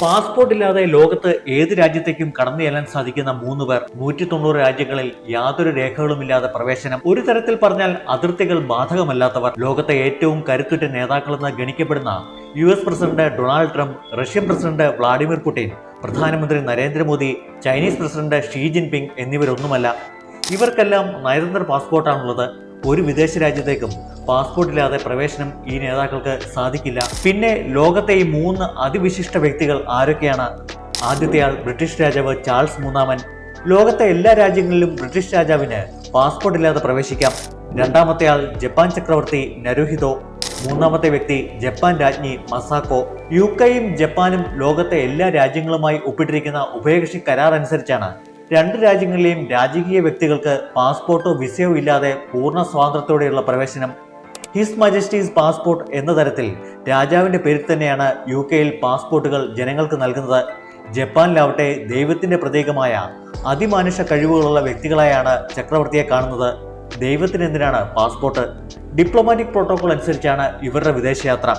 Passport ഇല്ലാതെ ലോകത്ത് ഏത് രാജ്യത്തേക്കും കടന്നു ചെല്ലാൻ സാധിക്കുന്ന മൂന്ന് പേർ നൂറ്റി തൊണ്ണൂറ് രാജ്യങ്ങളിൽ യാതൊരു രേഖകളുമില്ലാതെ പ്രവേശനം. ഒരു തരത്തിൽ പറഞ്ഞാൽ അതിർത്തികൾ ബാധകമല്ലാത്തവർ. ലോകത്തെ ഏറ്റവും കരുത്തുറ്റ നേതാക്കളെന്ന് ഗണിക്കപ്പെടുന്ന U S president Donald Trump Russian president Vladimir Putin പ്രധാനമന്ത്രി Narendra Modi Chinese president Xi Jinping എന്നിവരൊന്നുമല്ല. ഇവർക്കെല്ലാം നയതന്ത്ര പാസ്പോർട്ടാണുള്ളത്. ഒരു വിദേശ രാജ്യത്തേക്കും പാസ്പോർട്ട് ഇല്ലാതെ പ്രവേശനം ഈ നേതാക്കൾക്ക് സാധിക്കില്ല. പിന്നെ ലോകത്തെ ഈ മൂന്ന് അതിവിശിഷ്ട വ്യക്തികൾ ആരൊക്കെയാണ്? ആദ്യത്തെ ആൾ ബ്രിട്ടീഷ് രാജാവ് ചാൾസ് മൂന്നാമൻ. ലോകത്തെ എല്ലാ രാജ്യങ്ങളിലും ബ്രിട്ടീഷ് രാജാവിന് പാസ്പോർട്ട് ഇല്ലാതെ പ്രവേശിക്കാം. രണ്ടാമത്തെ ആൾ ജപ്പാൻ ചക്രവർത്തി നരുഹിതോ. മൂന്നാമത്തെ വ്യക്തി ജപ്പാൻ രാജ്ഞി മസാക്കോ. യു കെയും ജപ്പാനും ലോകത്തെ എല്ലാ രാജ്യങ്ങളുമായി ഒപ്പിട്ടിരിക്കുന്ന ഉഭയകക്ഷി കരാർ അനുസരിച്ചാണ് രണ്ട് രാജ്യങ്ങളിലെയും രാജകീയ വ്യക്തികൾക്ക് പാസ്പോർട്ടോ വിസയോ ഇല്ലാതെ പൂർണ സ്വാതന്ത്ര്യത്തോടെയുള്ള പ്രവേശനം. ഹിസ് മജസ്റ്റീസ് പാസ്പോർട്ട് എന്ന തരത്തിൽ രാജാവിന്റെ പേരിൽ തന്നെയാണ് യു കെയിൽ പാസ്പോർട്ടുകൾ ജനങ്ങൾക്ക് നൽകുന്നത്. ജപ്പാനിലാവട്ടെ ദൈവത്തിന്റെ പ്രതീകമായ അതിമാനുഷ കഴിവുകളുള്ള വ്യക്തികളായാണ് ചക്രവർത്തിയെ കാണുന്നത്. ദൈവത്തിനെന്തിനാണ് പാസ്പോർട്ട്? ഡിപ്ലോമാറ്റിക് പ്രോട്ടോകോൾ അനുസരിച്ചാണ് ഇവരുടെ വിദേശയാത്ര.